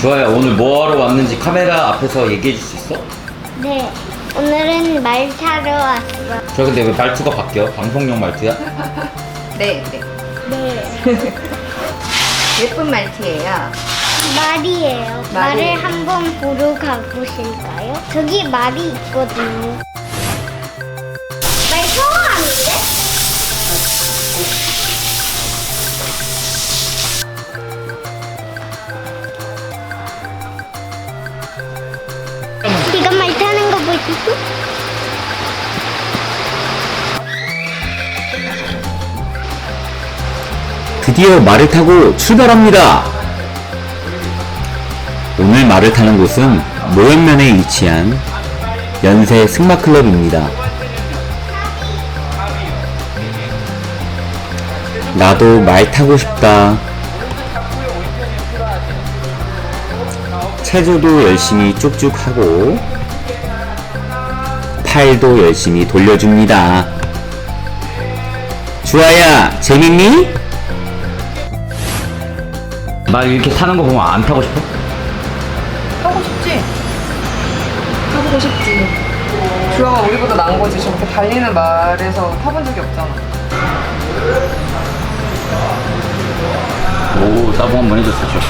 주아야 오늘 뭐하러 왔는지 카메라 앞에서 얘기해 줄 수 있어? 네, 오늘은 말 타러 왔어. 저 근데 왜 말투가 바뀌어? 방송용 말투야? 네, 네. 네, 예쁜 말티예요. 말이에요. 말이에요. 말을 한번 보러 가보실까요? 저기 말이 있거든요. 드디어 말을 타고 출발합니다. 오늘 말을 타는 곳은 노현면에 위치한 연세 승마클럽입니다. 나도 말 타고 싶다. 체조도 열심히 쭉쭉 하고 팔도 열심히 돌려줍니다. 주아야, 재밌니? 말 이렇게 타는 거 보면 안 타고 싶어? 타고 싶지? 타보고 싶지. 주아가 우리보다 나은 거지. 저렇게 달리는 말에서 타본 적이 없잖아. 오, 따봉 한번 해줬어, 저.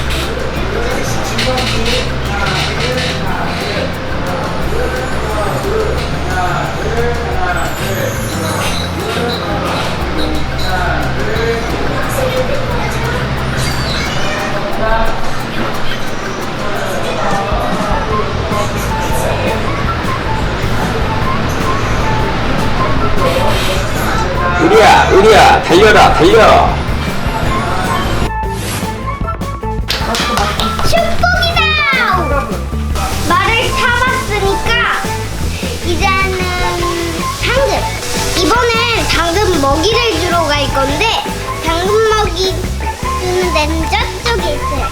우리야, 우리야, 달려라, 달려! 당근 먹이 주는 데는 저쪽에 있어요.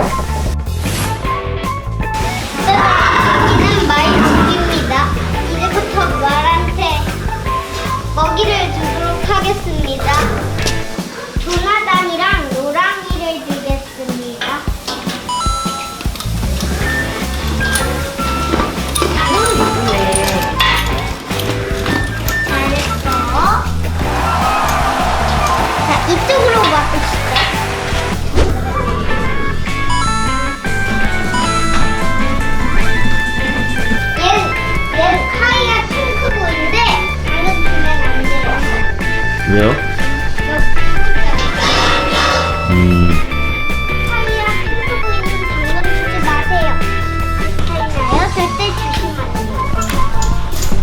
요.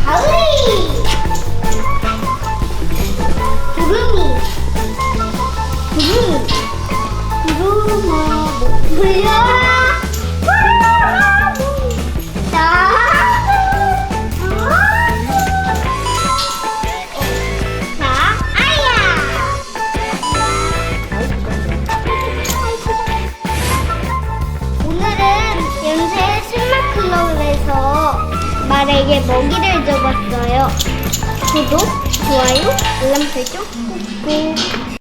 가을이! 구름이! 구름이! 구름아, 못 불려 말에게 먹이를 줘봤어요. 구독, 좋아요, 알람 설정 꾹꾹.